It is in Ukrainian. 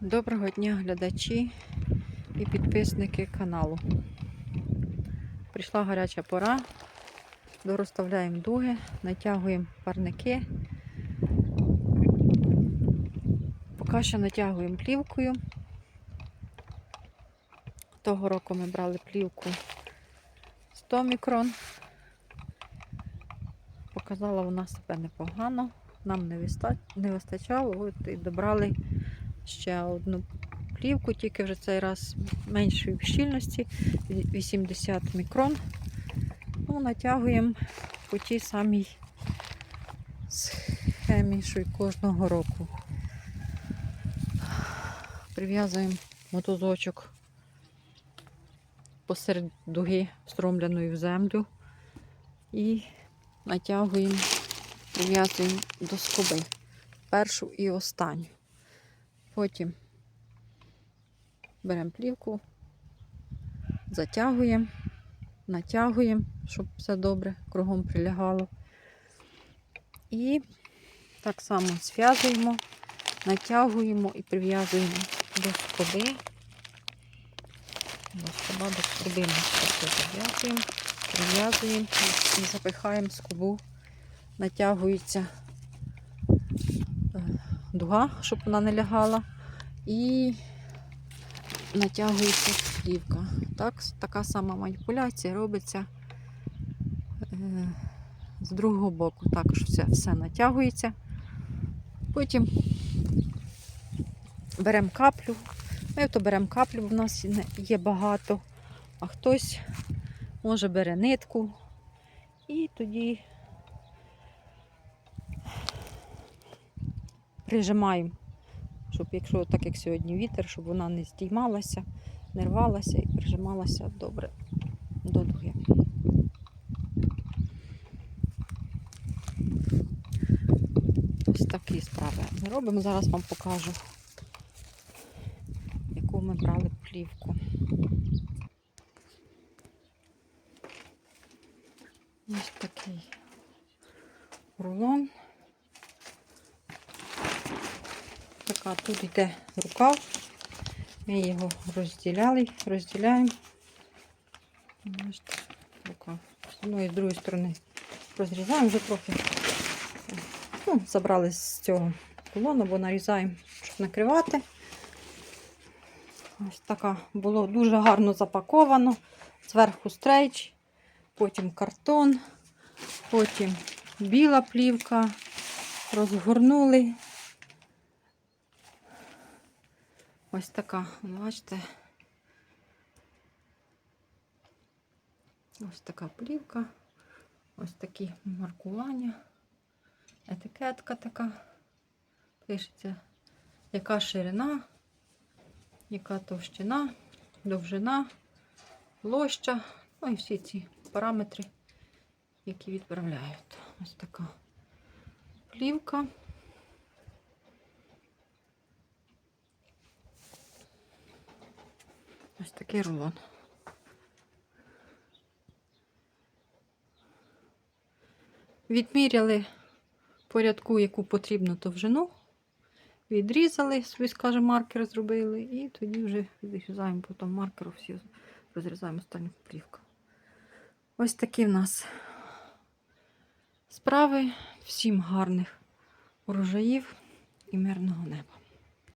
Доброго дня, глядачі і підписники каналу. Прийшла гаряча пора. Дорозставляємо дуги, натягуємо парники. Поки що натягуємо плівкою. Того року ми брали плівку 100 мікрон. Показала вона себе непогано, нам не вистачало, от і добрали ще одну плівку, тільки вже цей раз меншої щільності, 80 мікрон. Ну, натягуємо по тій самій схемі, що й кожного року. Прив'язуємо мотузочок посеред дуги, встромленої в землю, і натягуємо, прив'язуємо до скоби. Першу і останню. Потім беремо плівку, затягуємо, натягуємо, щоб все добре кругом прилягало. І так само зв'язуємо, натягуємо і прив'язуємо до скоби. До скоба, до скоби ми зав'язуємо, прив'язуємо і запихаємо скобу, натягується е, дуга, щоб вона не лягала, і натягується плівка. Так, така сама маніпуляція робиться е, з другого боку. Також все, все натягується. Потім беремо каплю. Ми то беремо каплю, бо в нас є багато, а хтось може бере нитку. І тоді прижимаємо, щоб якщо так як сьогодні вітер, щоб вона не здіймалася, не рвалася і прижималася добре до дуги. Ось такі справи ми робимо. Зараз вам покажу, яку ми брали плівку. Ось такий рулон. Така тут йде рукав. Ми його розділяли, розділяємо. Рукав. З одної і з другої сторони розрізаємо вже трохи. Ну, забрали з цього колону, бо нарізаємо, щоб накривати. Ось така було дуже гарно запаковано. Зверху стрейч, потім картон, потім біла плівка. Розгорнули. Ось така, бачите. Ось така плівка, ось такі маркування, етикетка така. Пишеться, яка ширина, яка товщина, довжина, площа, ну і всі ці параметри, які відправляють. Ось така плівка. Ось такий рулон. Відміряли порядку, яку потрібно довжину. Відрізали, свій, скажімо, маркер зробили, і тоді вже відрізаємо по тому маркеру, всі розрізаємо останню плівку. Ось такі в нас справи. Всім гарних урожаїв і мирного неба.